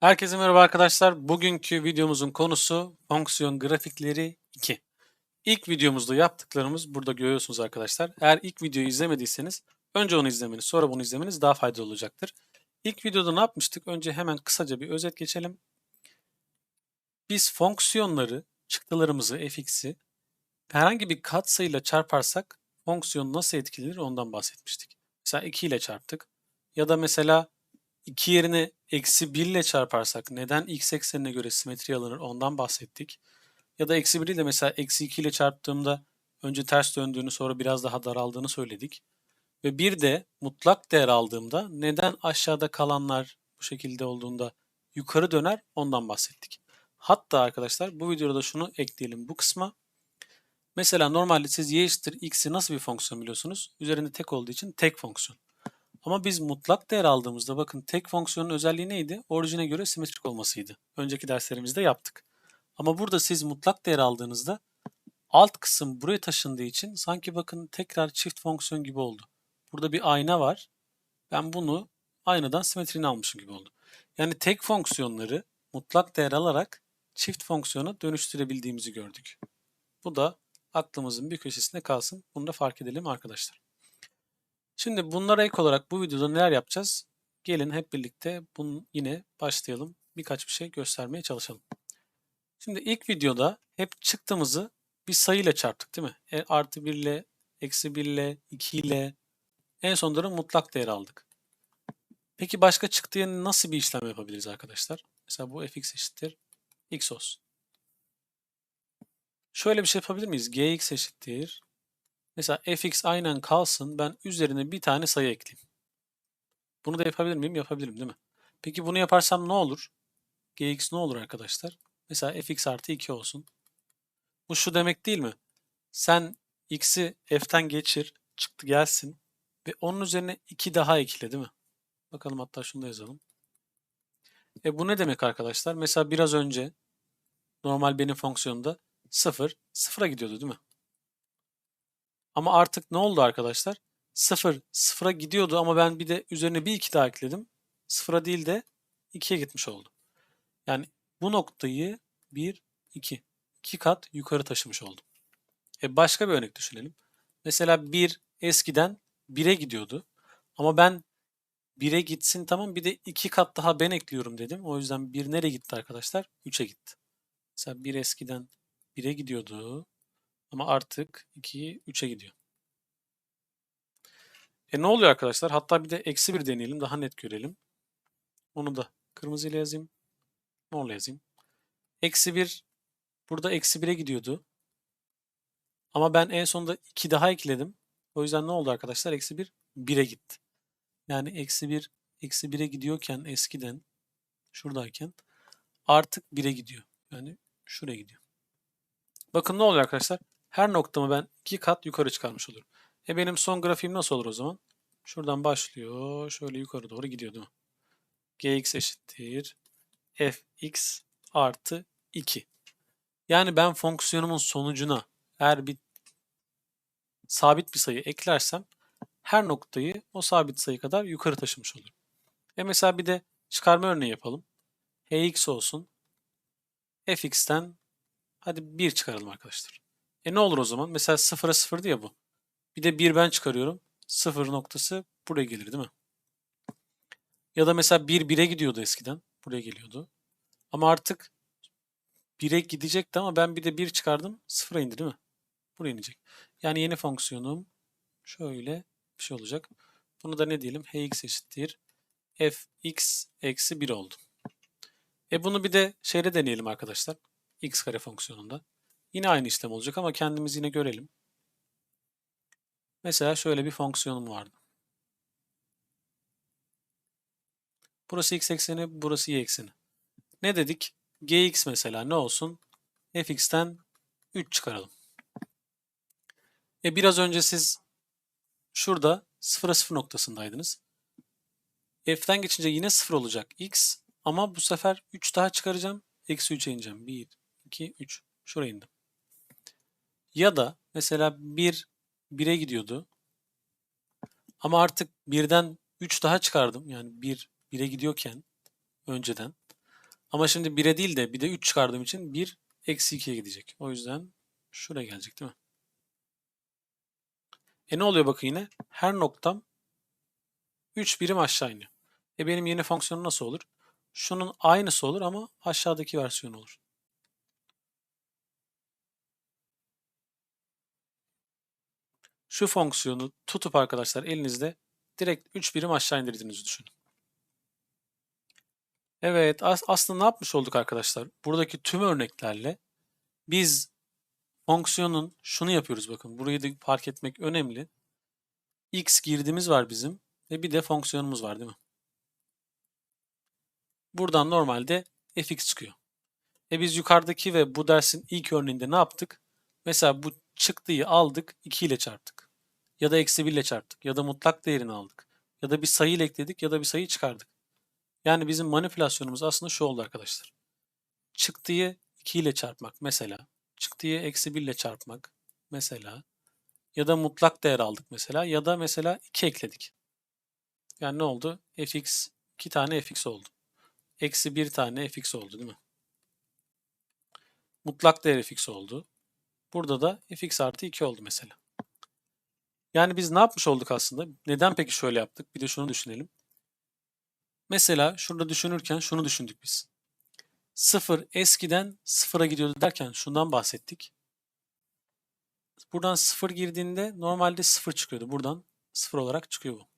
Herkese merhaba arkadaşlar. Bugünkü videomuzun konusu fonksiyon grafikleri 2. İlk videomuzda yaptıklarımız burada görüyorsunuz arkadaşlar. Eğer ilk videoyu izlemediyseniz önce onu izlemeniz sonra bunu izlemeniz daha faydalı olacaktır. İlk videoda ne yapmıştık? Önce hemen kısaca bir özet geçelim. Biz fonksiyonları, çıktılarımızı, fx'i herhangi bir katsayıyla çarparsak fonksiyon nasıl etkilenir ondan bahsetmiştik. Mesela 2 ile çarptık. Ya da mesela 2 yerine eksi 1 ile çarparsak neden x eksenine göre simetri alınır ondan bahsettik. Ya da eksi 1 ile mesela eksi 2 ile çarptığımda önce ters döndüğünü sonra biraz daha daraldığını söyledik. Ve bir de mutlak değer aldığımda neden aşağıda kalanlar bu şekilde olduğunda yukarı döner ondan bahsettik. Hatta arkadaşlar bu videoda da şunu ekleyelim bu kısma. Mesela normalde siz y x'i nasıl bir fonksiyon biliyorsunuz? Üzerinde tek olduğu için tek fonksiyon. Ama biz mutlak değer aldığımızda bakın tek fonksiyonun özelliği neydi? Orijine göre simetrik olmasıydı. Önceki derslerimizde yaptık. Ama burada siz mutlak değer aldığınızda alt kısım buraya taşındığı için sanki bakın tekrar çift fonksiyon gibi oldu. Burada bir ayna var. Ben bunu aynadan simetrini almışım gibi oldu. Yani tek fonksiyonları mutlak değer alarak çift fonksiyona dönüştürebildiğimizi gördük. Bu da aklımızın bir köşesinde kalsın. Bunu da fark edelim arkadaşlar. Şimdi bunlara ek olarak bu videoda neler yapacağız? Gelin hep birlikte bunu yine başlayalım. Birkaç bir şey göstermeye çalışalım. Şimdi ilk videoda hep çıktığımızı bir sayıyla çarptık değil mi? E, artı 1 ile, eksi 1 ile, 2 ile en sonunda mutlak değer aldık. Peki başka çıktıya nasıl bir işlem yapabiliriz arkadaşlar? Mesela bu fx eşittir x olsun. Şöyle bir şey yapabilir miyiz? gx eşittir Mesela fx aynen kalsın. Ben üzerine bir tane sayı ekleyeyim. Bunu da yapabilir miyim? Yapabilirim değil mi? Peki bunu yaparsam ne olur? gx ne olur arkadaşlar? Mesela fx artı 2 olsun. Bu şu demek değil mi? Sen x'i f'ten geçir, çıktı gelsin ve onun üzerine 2 daha ekle değil mi? Bakalım hatta şunu da yazalım. E bu ne demek arkadaşlar? Mesela biraz önce normal benim fonksiyonda 0, 0'a gidiyordu değil mi? Ama artık ne oldu arkadaşlar? 0 sıfıra gidiyordu ama ben bir de üzerine bir 2 daha ekledim. Sıfıra değil de 2'ye gitmiş oldu. Yani bu noktayı 1, 2. 2 kat yukarı taşımış oldum. E başka bir örnek düşünelim. Mesela 1 eskiden 1'e gidiyordu. Ama ben 1'e gitsin tamam bir de 2 kat daha ben ekliyorum dedim. O yüzden 1 nereye gitti arkadaşlar? 3'e gitti. Mesela 1 eskiden 1'e gidiyordu. Ama artık 2'yi 3'e gidiyor. E ne oluyor arkadaşlar? Hatta bir de eksi 1 deneyelim. Daha net görelim. Onu da kırmızıyla yazayım. Morla yazayım. Eksi 1 burada eksi 1'e gidiyordu. Ama ben en sonunda 2 daha ekledim. O yüzden ne oldu arkadaşlar? Eksi 1 1'e gitti. Yani eksi 1 eksi 1'e gidiyorken eskiden şuradayken artık 1'e gidiyor. Yani şuraya gidiyor. Bakın ne oluyor arkadaşlar? Her noktamı ben iki kat yukarı çıkarmış olurum. E benim son grafiğim nasıl olur o zaman? Şuradan başlıyor. Şöyle yukarı doğru gidiyor değil mi? gx eşittir fx artı 2. Yani ben fonksiyonumun sonucuna eğer bir sabit bir sayı eklersem her noktayı o sabit sayı kadar yukarı taşımış olurum. E mesela bir de çıkarma örneği yapalım. hx olsun. fx'ten hadi 1 çıkaralım arkadaşlar. E ne olur o zaman? Mesela 0'a 0 diye bu. Bir de 1 ben çıkarıyorum. 0 noktası buraya gelir değil mi? Ya da mesela 1 1'e gidiyordu eskiden. Buraya geliyordu. Ama artık 1'e gidecekti ama ben bir de 1 çıkardım. 0'a indi değil mi? Buraya inecek. Yani yeni fonksiyonum şöyle bir şey olacak. Bunu da ne diyelim? hx eşittir. fx eksi 1 oldu. E bunu bir de şeyle deneyelim arkadaşlar. x kare fonksiyonunda. Yine aynı işlem olacak ama kendimiz yine görelim. Mesela şöyle bir fonksiyonum vardı. Burası x ekseni, burası y ekseni. Ne dedik? gx mesela ne olsun? fx'ten 3 çıkaralım. E biraz önce siz şurada 0'a 0 noktasındaydınız. f'ten geçince yine 0 olacak x ama bu sefer 3 daha çıkaracağım. Eksi 3'e ineceğim. 1, 2, 3. Şuraya indim. Ya da mesela 1 1'e gidiyordu. Ama artık birden 3 daha çıkardım. Yani 1 1'e gidiyorken önceden. Ama şimdi 1'e değil de bir de 3 çıkardığım için 1 eksi 2'ye gidecek. O yüzden şuraya gelecek değil mi? E ne oluyor bakın yine? Her noktam 3 birim aşağı iniyor. E benim yeni fonksiyonum nasıl olur? Şunun aynısı olur ama aşağıdaki versiyon olur. Şu fonksiyonu tutup arkadaşlar elinizde direkt 3 birim aşağı indirdiğinizi düşünün. Evet as aslında ne yapmış olduk arkadaşlar? Buradaki tüm örneklerle biz fonksiyonun şunu yapıyoruz bakın. Burayı da fark etmek önemli. x girdimiz var bizim ve bir de fonksiyonumuz var değil mi? Buradan normalde fx çıkıyor. E biz yukarıdaki ve bu dersin ilk örneğinde ne yaptık? Mesela bu çıktıyı aldık 2 ile çarptık. Ya da eksi 1 ile çarptık. Ya da mutlak değerini aldık. Ya da bir sayı ile ekledik ya da bir sayı çıkardık. Yani bizim manipülasyonumuz aslında şu oldu arkadaşlar. Çıktıyı 2 ile çarpmak mesela. Çıktıyı eksi 1 ile çarpmak mesela. Ya da mutlak değer aldık mesela. Ya da mesela 2 ekledik. Yani ne oldu? fx 2 tane fx oldu. Eksi 1 tane fx oldu değil mi? Mutlak değer fx oldu. Burada da fx artı 2 oldu mesela. Yani biz ne yapmış olduk aslında? Neden peki şöyle yaptık? Bir de şunu düşünelim. Mesela şurada düşünürken şunu düşündük biz. 0 eskiden 0'a gidiyordu derken şundan bahsettik. Buradan 0 girdiğinde normalde 0 çıkıyordu. Buradan 0 olarak çıkıyor bu.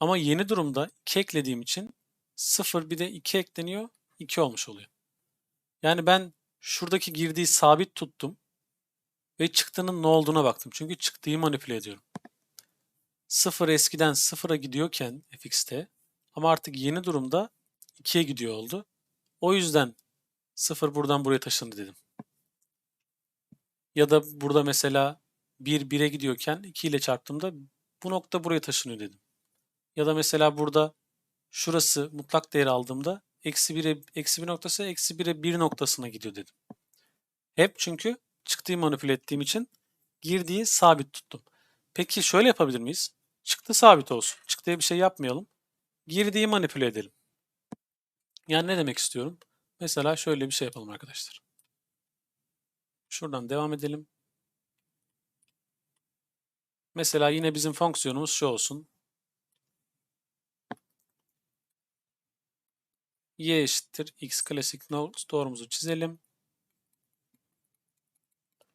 Ama yeni durumda 2 eklediğim için 0 bir de 2 ekleniyor. 2 olmuş oluyor. Yani ben şuradaki girdiği sabit tuttum ve çıktığının ne olduğuna baktım. Çünkü çıktığı manipüle ediyorum. 0 eskiden 0'a gidiyorken fx'te ama artık yeni durumda 2'ye gidiyor oldu. O yüzden 0 buradan buraya taşındı dedim. Ya da burada mesela 1 1'e gidiyorken 2 ile çarptığımda bu nokta buraya taşınıyor dedim. Ya da mesela burada şurası mutlak değer aldığımda eksi 1'e eksi 1 noktası eksi 1'e 1 noktasına gidiyor dedim. Hep çünkü çıktığı manipüle ettiğim için girdiği sabit tuttum. Peki şöyle yapabilir miyiz? Çıktı sabit olsun. Çıktıya bir şey yapmayalım. Girdiği manipüle edelim. Yani ne demek istiyorum? Mesela şöyle bir şey yapalım arkadaşlar. Şuradan devam edelim. Mesela yine bizim fonksiyonumuz şu olsun. y eşittir x klasik doğrumuzu çizelim.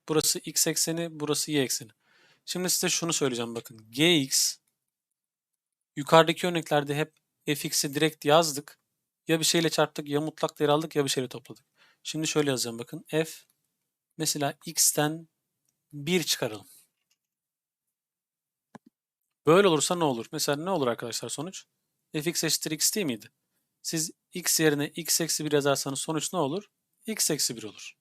Burası x ekseni, burası y ekseni. Şimdi size şunu söyleyeceğim bakın. gx yukarıdaki örneklerde hep fx'i direkt yazdık. Ya bir şeyle çarptık, ya mutlak değer aldık, ya bir şeyle topladık. Şimdi şöyle yazacağım bakın. f mesela x'ten 1 çıkaralım. Böyle olursa ne olur? Mesela ne olur arkadaşlar sonuç? fx eşittir x değil miydi? Siz x yerine x eksi 1 yazarsanız sonuç ne olur? x eksi 1 olur.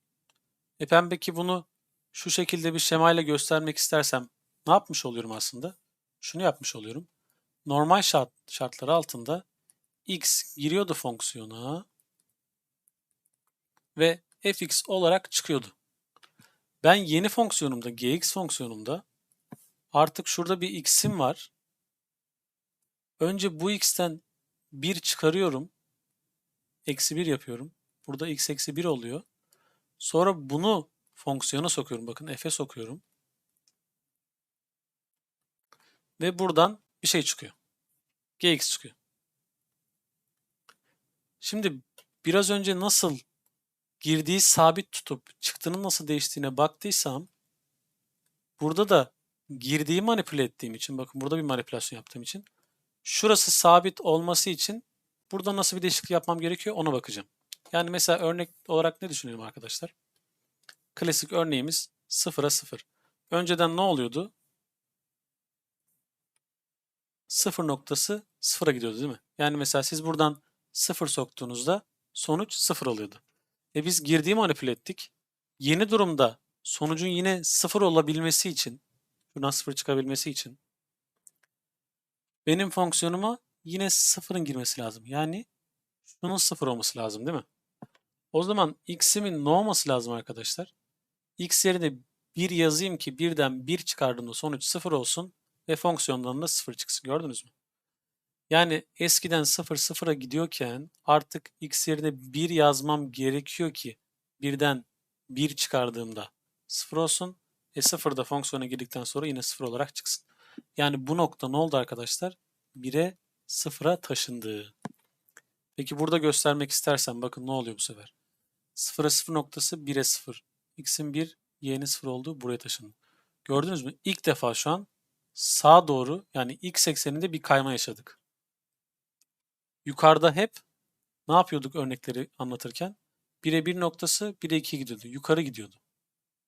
E ben peki bunu şu şekilde bir şemayla göstermek istersem ne yapmış oluyorum aslında? Şunu yapmış oluyorum. Normal şart, şartları altında x giriyordu fonksiyona ve fx olarak çıkıyordu. Ben yeni fonksiyonumda, gx fonksiyonumda artık şurada bir x'im var. Önce bu x'ten 1 çıkarıyorum. Eksi 1 yapıyorum. Burada x eksi 1 oluyor. Sonra bunu fonksiyona sokuyorum. Bakın f'e sokuyorum. Ve buradan bir şey çıkıyor. gx çıkıyor. Şimdi biraz önce nasıl girdiği sabit tutup çıktığının nasıl değiştiğine baktıysam burada da girdiği manipüle ettiğim için bakın burada bir manipülasyon yaptığım için şurası sabit olması için burada nasıl bir değişiklik yapmam gerekiyor ona bakacağım. Yani mesela örnek olarak ne düşünelim arkadaşlar? Klasik örneğimiz 0'a 0. Önceden ne oluyordu? 0 noktası 0'a gidiyordu değil mi? Yani mesela siz buradan 0 soktuğunuzda sonuç 0 oluyordu. E biz girdiği manipüle ettik. Yeni durumda sonucun yine 0 olabilmesi için, şuradan 0 çıkabilmesi için benim fonksiyonuma yine 0'ın girmesi lazım. Yani şunun 0 olması lazım değil mi? O zaman x'imin ne olması lazım arkadaşlar? X yerine 1 yazayım ki birden 1 çıkardığımda sonuç 0 olsun ve fonksiyondan da 0 çıksın. Gördünüz mü? Yani eskiden 0 sıfıra gidiyorken artık x yerine 1 yazmam gerekiyor ki birden 1 çıkardığımda 0 olsun. E 0 da fonksiyona girdikten sonra yine 0 olarak çıksın. Yani bu nokta ne oldu arkadaşlar? 1'e 0'a taşındı. Peki burada göstermek istersen bakın ne oluyor bu sefer? 0'a 0 noktası 1'e 0. X'in 1, Y'nin 0 olduğu buraya taşındı. Gördünüz mü? İlk defa şu an sağa doğru yani x ekseninde bir kayma yaşadık. Yukarıda hep ne yapıyorduk örnekleri anlatırken? 1'e 1 noktası 1'e 2 gidiyordu. Yukarı gidiyordu.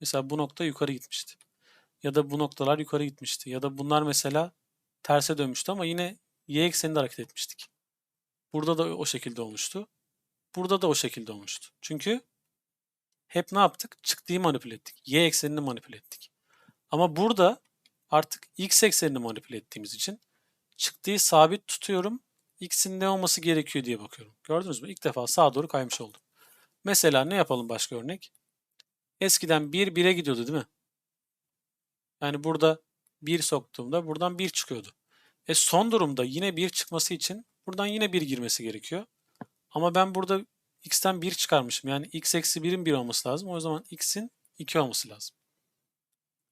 Mesela bu nokta yukarı gitmişti. Ya da bu noktalar yukarı gitmişti. Ya da bunlar mesela terse dönmüştü ama yine y ekseninde hareket etmiştik. Burada da o şekilde olmuştu. Burada da o şekilde olmuştu. Çünkü hep ne yaptık? Çıktığı manipüle ettik. Y eksenini manipüle ettik. Ama burada artık x eksenini manipüle ettiğimiz için çıktığı sabit tutuyorum. X'in ne olması gerekiyor diye bakıyorum. Gördünüz mü? İlk defa sağa doğru kaymış oldum. Mesela ne yapalım başka örnek? Eskiden 1 1'e gidiyordu değil mi? Yani burada 1 soktuğumda buradan 1 çıkıyordu. E son durumda yine 1 çıkması için buradan yine 1 girmesi gerekiyor. Ama ben burada x'ten 1 çıkarmışım. Yani x eksi 1'in 1 olması lazım. O zaman x'in 2 olması lazım.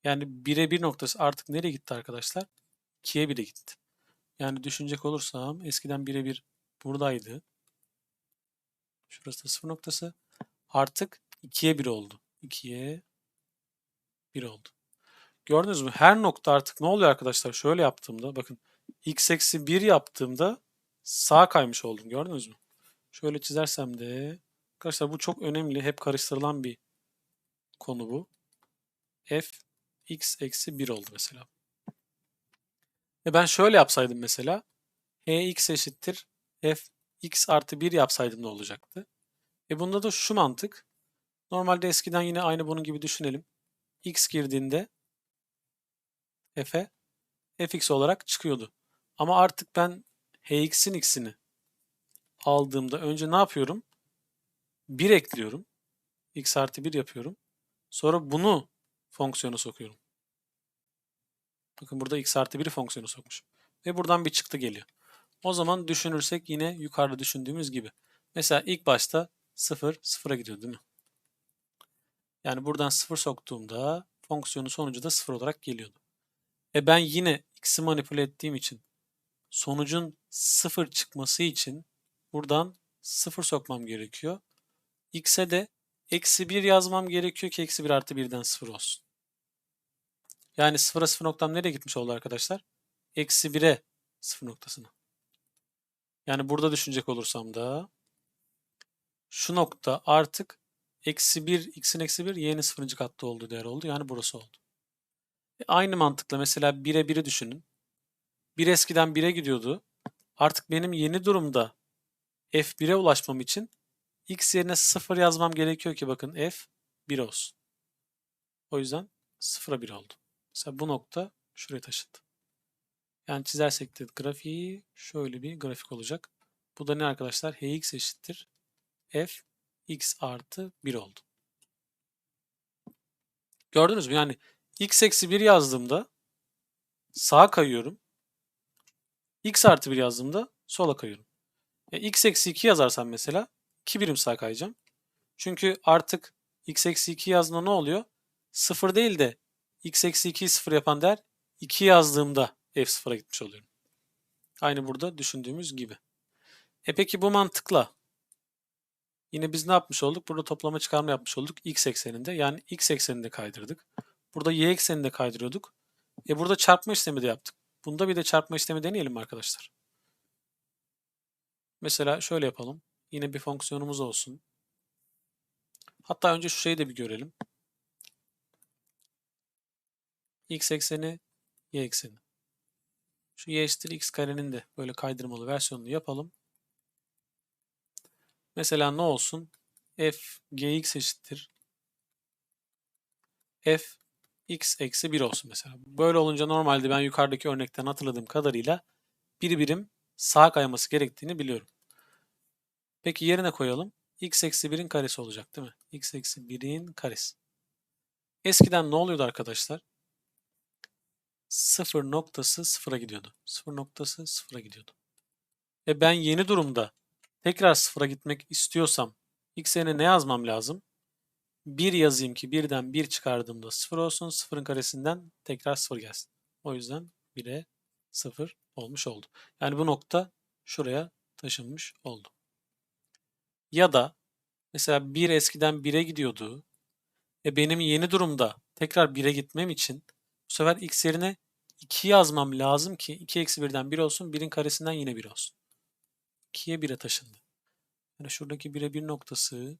Yani 1'e 1 noktası artık nereye gitti arkadaşlar? 2'ye 1'e gitti. Yani düşünecek olursam eskiden 1'e 1 buradaydı. Şurası da 0 noktası. Artık 2'ye 1 oldu. 2'ye 1 oldu. Gördünüz mü? Her nokta artık ne oluyor arkadaşlar? Şöyle yaptığımda bakın x eksi 1 yaptığımda sağa kaymış oldum. Gördünüz mü? Şöyle çizersem de arkadaşlar bu çok önemli. Hep karıştırılan bir konu bu. f x eksi 1 oldu mesela. E ben şöyle yapsaydım mesela hx eşittir f x artı 1 yapsaydım ne olacaktı? E bunda da şu mantık. Normalde eskiden yine aynı bunun gibi düşünelim. x girdiğinde f'e fx olarak çıkıyordu. Ama artık ben hx'in x'ini aldığımda önce ne yapıyorum? 1 ekliyorum. x artı 1 yapıyorum. Sonra bunu fonksiyona sokuyorum. Bakın burada x artı 1'i fonksiyonu sokmuş. Ve buradan bir çıktı geliyor. O zaman düşünürsek yine yukarıda düşündüğümüz gibi. Mesela ilk başta 0, 0'a gidiyor değil mi? Yani buradan 0 soktuğumda fonksiyonun sonucu da 0 olarak geliyordu. E ben yine x'i manipüle ettiğim için sonucun 0 çıkması için buradan 0 sokmam gerekiyor. x'e de eksi 1 yazmam gerekiyor ki eksi 1 artı 1'den 0 olsun. Yani 0'a 0 noktam nereye gitmiş oldu arkadaşlar? Eksi 1'e 0 noktasına. Yani burada düşünecek olursam da şu nokta artık eksi 1, x'in eksi 1, y'nin 0. katta olduğu değer oldu. Yani burası oldu. E aynı mantıkla mesela 1'e 1'i düşünün. 1 eskiden 1'e gidiyordu. Artık benim yeni durumda f1'e ulaşmam için x yerine 0 yazmam gerekiyor ki bakın f 1 olsun. O yüzden 0'a 1 oldu. Mesela bu nokta şuraya taşındı. Yani çizersek de grafiği şöyle bir grafik olacak. Bu da ne arkadaşlar? hx eşittir f x artı 1 oldu. Gördünüz mü? Yani x eksi 1 yazdığımda sağa kayıyorum. x artı 1 yazdığımda sola kayıyorum. E, x eksi 2 yazarsam mesela 2 birim sağa kayacağım. Çünkü artık x eksi 2 yazdığında ne oluyor? 0 değil de x eksi 2'yi 0 yapan değer 2 yazdığımda f0'a gitmiş oluyorum. Aynı burada düşündüğümüz gibi. E peki bu mantıkla yine biz ne yapmış olduk? Burada toplama çıkarma yapmış olduk x ekseninde. Yani x ekseninde kaydırdık. Burada y ekseninde kaydırıyorduk. E burada çarpma işlemi de yaptık. Bunda bir de çarpma işlemi deneyelim arkadaşlar? Mesela şöyle yapalım. Yine bir fonksiyonumuz olsun. Hatta önce şu şeyi de bir görelim x ekseni, y ekseni. Şu y eşittir x karenin de böyle kaydırmalı versiyonunu yapalım. Mesela ne olsun? f gx eşittir f x eksi 1 olsun mesela. Böyle olunca normalde ben yukarıdaki örnekten hatırladığım kadarıyla bir birim sağa kayması gerektiğini biliyorum. Peki yerine koyalım. x eksi 1'in karesi olacak değil mi? x eksi 1'in karesi. Eskiden ne oluyordu arkadaşlar? 0 noktası 0'a gidiyordu. 0 noktası 0'a gidiyordu. E ben yeni durumda tekrar sıfıra gitmek istiyorsam x yerine ne yazmam lazım? 1 yazayım ki birden 1 çıkardığımda 0 olsun. Sıfırın karesinden tekrar 0 gelsin. O yüzden 1'e 0 olmuş oldu. Yani bu nokta şuraya taşınmış oldu. Ya da mesela 1 eskiden 1'e gidiyordu. E benim yeni durumda tekrar 1'e gitmem için bu sefer x yerine 2 yazmam lazım ki 2 eksi 1'den 1 olsun. 1'in karesinden yine 1 olsun. 2'ye 1'e taşındı. Yani şuradaki 1'e 1 noktası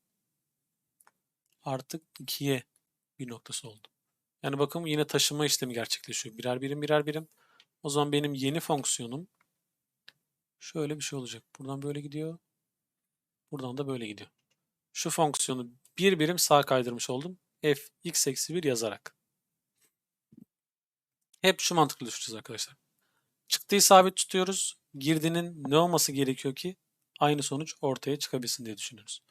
artık 2'ye 1 noktası oldu. Yani bakın yine taşıma işlemi gerçekleşiyor. Birer birim birer birim. O zaman benim yeni fonksiyonum şöyle bir şey olacak. Buradan böyle gidiyor. Buradan da böyle gidiyor. Şu fonksiyonu bir birim sağa kaydırmış oldum. f x eksi 1 yazarak. Hep şu mantıklı düşüneceğiz arkadaşlar. Çıktıyı sabit tutuyoruz. Girdinin ne olması gerekiyor ki aynı sonuç ortaya çıkabilsin diye düşünüyoruz.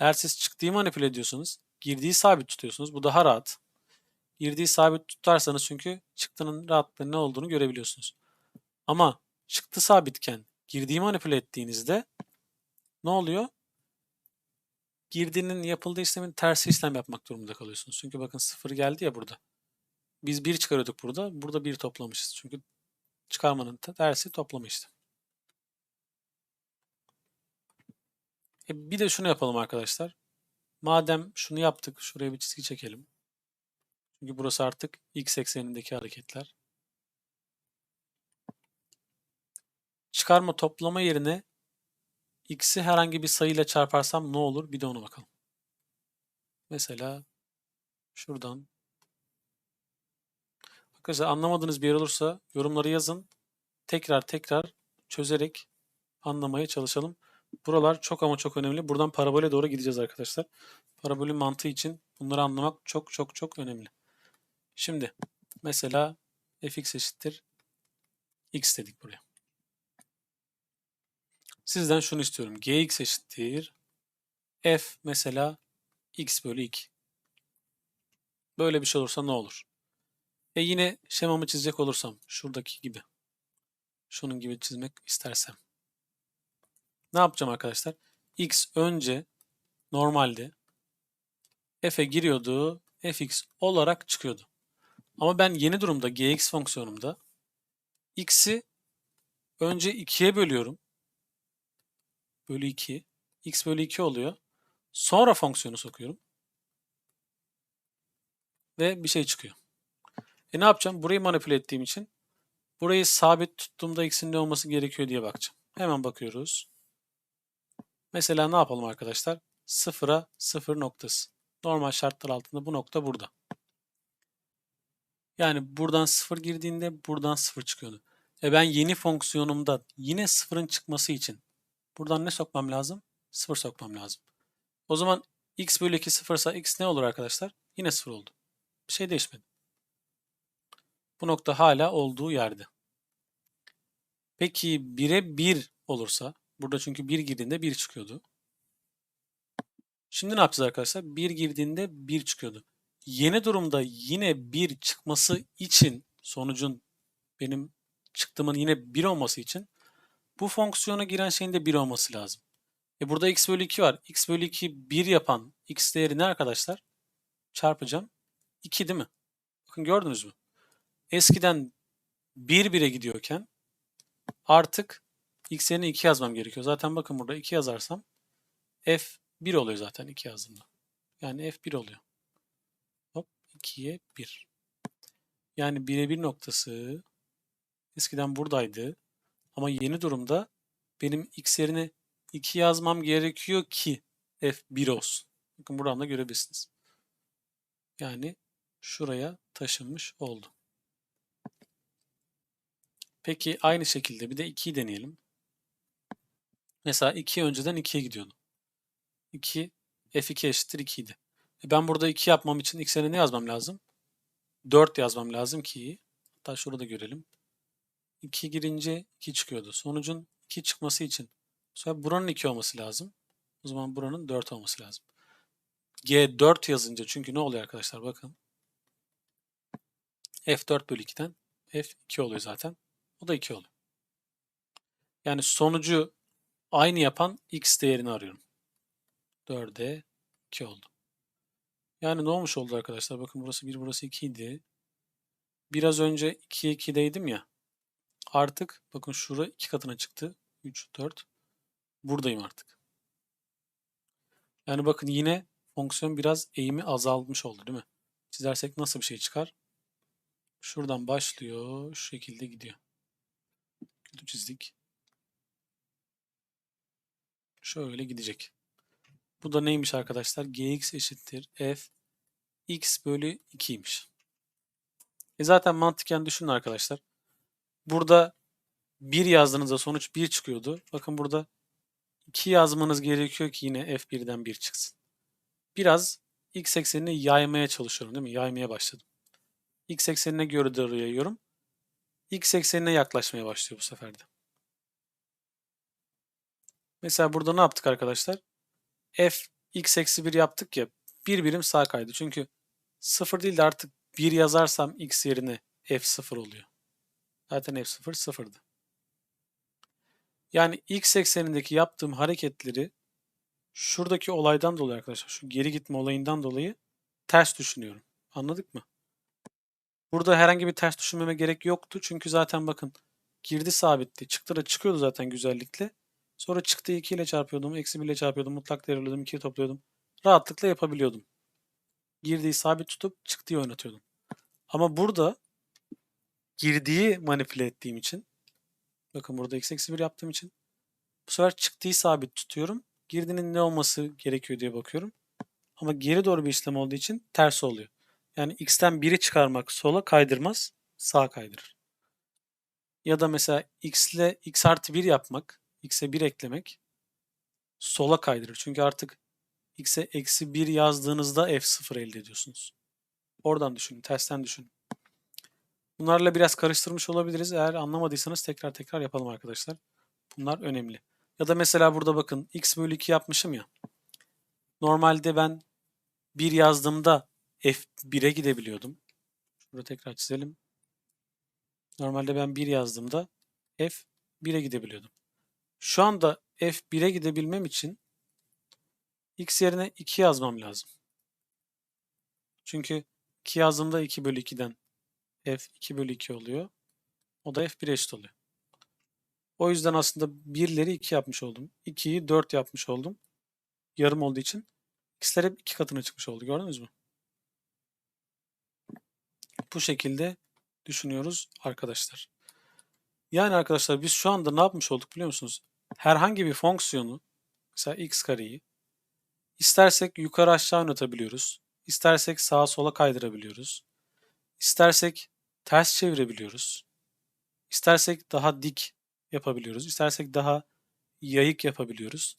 Eğer siz çıktıyı manipüle ediyorsanız girdiği sabit tutuyorsunuz. Bu daha rahat. Girdiği sabit tutarsanız çünkü çıktının rahatlıkla ne olduğunu görebiliyorsunuz. Ama çıktı sabitken girdiği manipüle ettiğinizde ne oluyor? Girdinin yapıldığı işlemin tersi işlem yapmak durumunda kalıyorsunuz. Çünkü bakın sıfır geldi ya burada. Biz bir çıkarıyorduk burada. Burada bir toplamışız. Çünkü çıkarmanın tersi toplama işlemi. E bir de şunu yapalım arkadaşlar. Madem şunu yaptık, şuraya bir çizgi çekelim. Çünkü burası artık x eksenindeki hareketler. Çıkarma toplama yerine x'i herhangi bir sayıyla çarparsam ne olur? Bir de ona bakalım. Mesela şuradan Arkadaşlar anlamadığınız bir yer olursa yorumları yazın. Tekrar tekrar çözerek anlamaya çalışalım. Buralar çok ama çok önemli. Buradan parabole doğru gideceğiz arkadaşlar. Parabolün mantığı için bunları anlamak çok çok çok önemli. Şimdi mesela fx eşittir x dedik buraya. Sizden şunu istiyorum. gx eşittir f mesela x bölü 2. Böyle bir şey olursa ne olur? E yine şemamı çizecek olursam şuradaki gibi. Şunun gibi çizmek istersem. Ne yapacağım arkadaşlar? x önce normalde f'e giriyordu. fx olarak çıkıyordu. Ama ben yeni durumda gx fonksiyonumda x'i önce 2'ye bölüyorum. Bölü 2. x bölü 2 oluyor. Sonra fonksiyonu sokuyorum. Ve bir şey çıkıyor. E ne yapacağım? Burayı manipüle ettiğim için burayı sabit tuttuğumda x'in ne olması gerekiyor diye bakacağım. Hemen bakıyoruz. Mesela ne yapalım arkadaşlar? Sıfıra sıfır noktası. Normal şartlar altında bu nokta burada. Yani buradan sıfır girdiğinde buradan sıfır çıkıyordu. E ben yeni fonksiyonumda yine sıfırın çıkması için buradan ne sokmam lazım? Sıfır sokmam lazım. O zaman x bölü 2 sıfırsa x ne olur arkadaşlar? Yine sıfır oldu. Bir şey değişmedi. Bu nokta hala olduğu yerde. Peki 1'e 1 olursa, burada çünkü 1 girdiğinde 1 çıkıyordu. Şimdi ne yapacağız arkadaşlar? 1 girdiğinde 1 çıkıyordu. Yeni durumda yine 1 çıkması için sonucun benim çıktığımın yine 1 olması için bu fonksiyona giren şeyin de 1 olması lazım. E burada x bölü 2 var. x bölü 2 1 yapan x değeri ne arkadaşlar? Çarpacağım. 2 değil mi? Bakın gördünüz mü? eskiden 1 1'e gidiyorken artık x yerine 2 yazmam gerekiyor. Zaten bakın burada 2 yazarsam f 1 oluyor zaten 2 yazdığımda. Yani f 1 oluyor. Hop 2'ye 1. Yani 1'e 1 noktası eskiden buradaydı. Ama yeni durumda benim x yerine 2 yazmam gerekiyor ki f 1 olsun. Bakın buradan da görebilirsiniz. Yani şuraya taşınmış oldu. Peki aynı şekilde bir de 2'yi deneyelim. Mesela 2 önceden 2'ye gidiyordu. 2 f2 eşittir 2 idi. Ben burada 2 yapmam için x'e ne yazmam lazım? 4 yazmam lazım ki hatta şurada görelim. 2 girince 2 çıkıyordu. Sonucun 2 çıkması için sonra buranın 2 olması lazım. O zaman buranın 4 olması lazım. G 4 yazınca çünkü ne oluyor arkadaşlar bakın. F4 bölü 2'den F2 oluyor zaten. O da 2 oluyor. Yani sonucu aynı yapan x değerini arıyorum. 4'e 2 oldu. Yani ne olmuş oldu arkadaşlar? Bakın burası 1, burası 2 idi. Biraz önce 2'ye 2'deydim ya. Artık bakın şura 2 katına çıktı. 3, 4. Buradayım artık. Yani bakın yine fonksiyon biraz eğimi azalmış oldu değil mi? Çizersek nasıl bir şey çıkar? Şuradan başlıyor. Şu şekilde gidiyor. Kötü çizdik. Şöyle gidecek. Bu da neymiş arkadaşlar? gx eşittir f x bölü 2'ymiş. E zaten mantıken düşünün arkadaşlar. Burada 1 yazdığınızda sonuç 1 çıkıyordu. Bakın burada 2 yazmanız gerekiyor ki yine f1'den 1 çıksın. Biraz x eksenini yaymaya çalışıyorum değil mi? Yaymaya başladım. X eksenine göre doğru yayıyorum. X eksenine yaklaşmaya başlıyor bu sefer de. Mesela burada ne yaptık arkadaşlar? F x eksi 1 yaptık ya. Bir birim sağ kaydı. Çünkü 0 değil de artık 1 yazarsam x yerine f 0 oluyor. Zaten f 0 sıfırdı. Yani x eksenindeki yaptığım hareketleri şuradaki olaydan dolayı arkadaşlar, şu geri gitme olayından dolayı ters düşünüyorum. Anladık mı? Burada herhangi bir ters düşünmeme gerek yoktu. Çünkü zaten bakın girdi sabitti. Çıktı da çıkıyordu zaten güzellikle. Sonra çıktı 2 ile çarpıyordum. Eksi 1 ile çarpıyordum. Mutlak değer alıyordum. 2'yi topluyordum. Rahatlıkla yapabiliyordum. Girdiği sabit tutup çıktığı oynatıyordum. Ama burada girdiği manipüle ettiğim için bakın burada x eksi 1 yaptığım için bu sefer çıktığı sabit tutuyorum. Girdinin ne olması gerekiyor diye bakıyorum. Ama geri doğru bir işlem olduğu için ters oluyor. Yani x'ten 1'i çıkarmak sola kaydırmaz, sağa kaydırır. Ya da mesela x ile x artı 1 yapmak, x'e 1 eklemek sola kaydırır. Çünkü artık x'e eksi 1 yazdığınızda f0 elde ediyorsunuz. Oradan düşünün, tersten düşünün. Bunlarla biraz karıştırmış olabiliriz. Eğer anlamadıysanız tekrar tekrar yapalım arkadaşlar. Bunlar önemli. Ya da mesela burada bakın x bölü 2 yapmışım ya. Normalde ben 1 yazdığımda F1'e gidebiliyordum. Şurada tekrar çizelim. Normalde ben 1 yazdığımda F1'e gidebiliyordum. Şu anda F1'e gidebilmem için x yerine 2 yazmam lazım. Çünkü 2 yazdığımda 2 bölü 2'den f 2 bölü 2 oluyor. O da f1 eşit oluyor. O yüzden aslında 1'leri 2 yapmış oldum. 2'yi 4 yapmış oldum. Yarım olduğu için x'ler hep 2 katına çıkmış oldu. Gördünüz mü? Bu şekilde düşünüyoruz arkadaşlar. Yani arkadaşlar biz şu anda ne yapmış olduk biliyor musunuz? Herhangi bir fonksiyonu mesela x kareyi istersek yukarı aşağı oynatabiliyoruz. İstersek sağa sola kaydırabiliyoruz. İstersek ters çevirebiliyoruz. İstersek daha dik yapabiliyoruz. İstersek daha yayık yapabiliyoruz.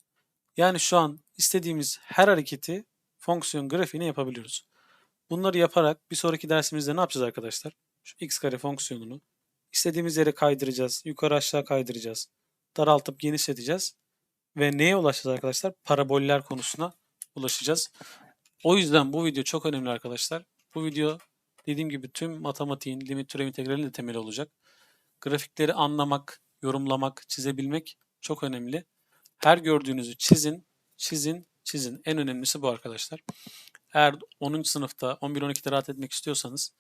Yani şu an istediğimiz her hareketi fonksiyon grafiğine yapabiliyoruz. Bunları yaparak bir sonraki dersimizde ne yapacağız arkadaşlar? Şu x kare fonksiyonunu istediğimiz yere kaydıracağız. Yukarı aşağı kaydıracağız. Daraltıp genişleteceğiz. Ve neye ulaşacağız arkadaşlar? Paraboller konusuna ulaşacağız. O yüzden bu video çok önemli arkadaşlar. Bu video dediğim gibi tüm matematiğin, limit türev integralinin de temeli olacak. Grafikleri anlamak, yorumlamak, çizebilmek çok önemli. Her gördüğünüzü çizin, çizin, çizin. En önemlisi bu arkadaşlar. Eğer 10. sınıfta 11-12'de rahat etmek istiyorsanız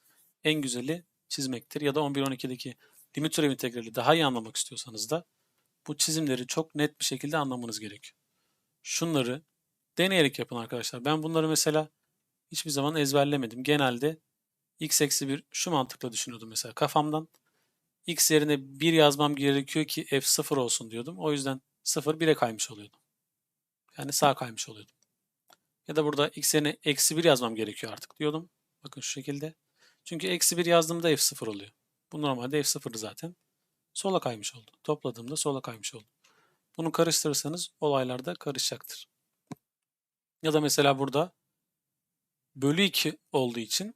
en güzeli çizmektir. Ya da 11-12'deki limit türev integrali daha iyi anlamak istiyorsanız da bu çizimleri çok net bir şekilde anlamanız gerekiyor. Şunları deneyerek yapın arkadaşlar. Ben bunları mesela hiçbir zaman ezberlemedim. Genelde x eksi 1 şu mantıkla düşünüyordum mesela kafamdan. x yerine 1 yazmam gerekiyor ki f 0 olsun diyordum. O yüzden 0 1'e kaymış oluyordu. Yani sağ kaymış oluyordu. Ya da burada x yerine eksi 1 yazmam gerekiyor artık diyordum. Bakın şu şekilde. Çünkü eksi 1 yazdığımda f0 oluyor. Bu normalde f0'dı zaten. Sola kaymış oldu. Topladığımda sola kaymış oldu. Bunu karıştırırsanız olaylar da karışacaktır. Ya da mesela burada bölü 2 olduğu için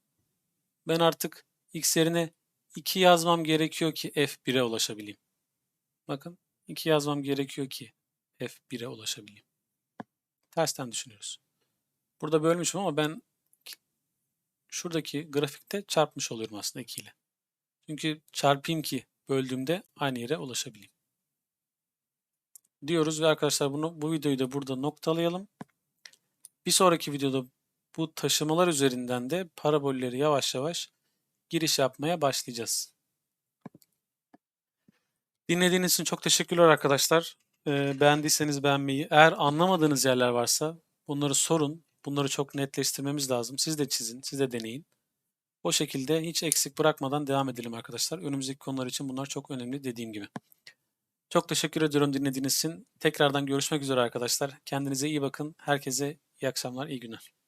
ben artık x yerine 2 yazmam gerekiyor ki f1'e ulaşabileyim. Bakın 2 yazmam gerekiyor ki f1'e ulaşabileyim. Tersten düşünüyoruz. Burada bölmüşüm ama ben şuradaki grafikte çarpmış oluyorum aslında 2 ile. Çünkü çarpayım ki böldüğümde aynı yere ulaşabileyim. diyoruz ve arkadaşlar bunu bu videoyu da burada noktalayalım. Bir sonraki videoda bu taşımalar üzerinden de parabolleri yavaş yavaş giriş yapmaya başlayacağız. Dinlediğiniz için çok teşekkürler arkadaşlar. Ee, beğendiyseniz beğenmeyi, eğer anlamadığınız yerler varsa bunları sorun. Bunları çok netleştirmemiz lazım. Siz de çizin, siz de deneyin. O şekilde hiç eksik bırakmadan devam edelim arkadaşlar. Önümüzdeki konular için bunlar çok önemli dediğim gibi. Çok teşekkür ediyorum dinlediğiniz için. Tekrardan görüşmek üzere arkadaşlar. Kendinize iyi bakın. Herkese iyi akşamlar, iyi günler.